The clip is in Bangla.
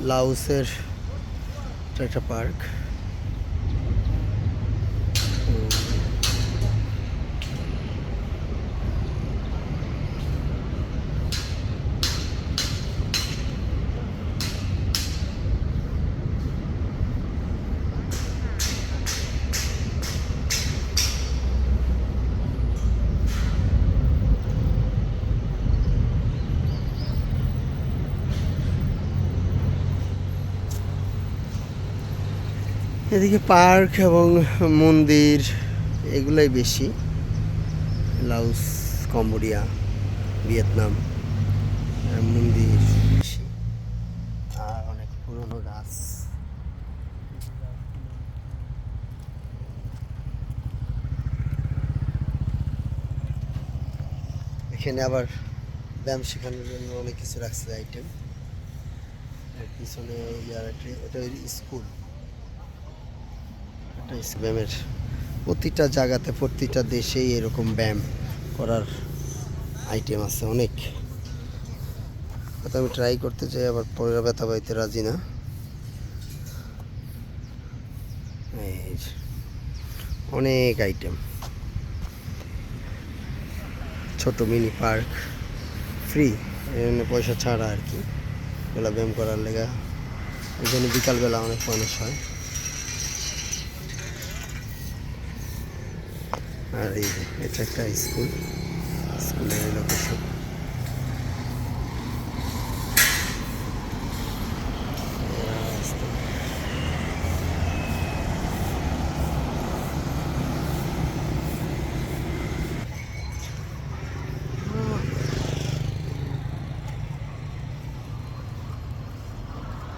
লাউসের একটা পার্ক। এদিকে পার্ক এবং মন্দির, এগুলোই বেশি। লাউস, কম্বোডিয়া, ভিয়েতনাম মন্দির বেশি। আর অনেক গাছ এখানে আবার ব্যায়াম শেখানোর জন্য অনেক কিছু রাখছে আইটেম পিছনে ইয়ার এটা স্কুল। ব্যায়ামের প্রতিটা জায়গাতে, প্রতিটা দেশেই এরকম ব্যায়াম করার আইটেম আছে অনেক। আমি ট্রাই করতে চাই, আবার পরে ব্যথা পাইতে রাজি না। এই অনেক আইটেম। ছোট মিনি পার্ক, ফ্রি এখানে পয়সা ছাড়া আর কি। এগুলো ব্যায়াম করার লেগা। জন্য বিকালবেলা অনেক মানুষ হয়। আর এই যে, এটা একটা স্কুল স্কুলের লোকেশন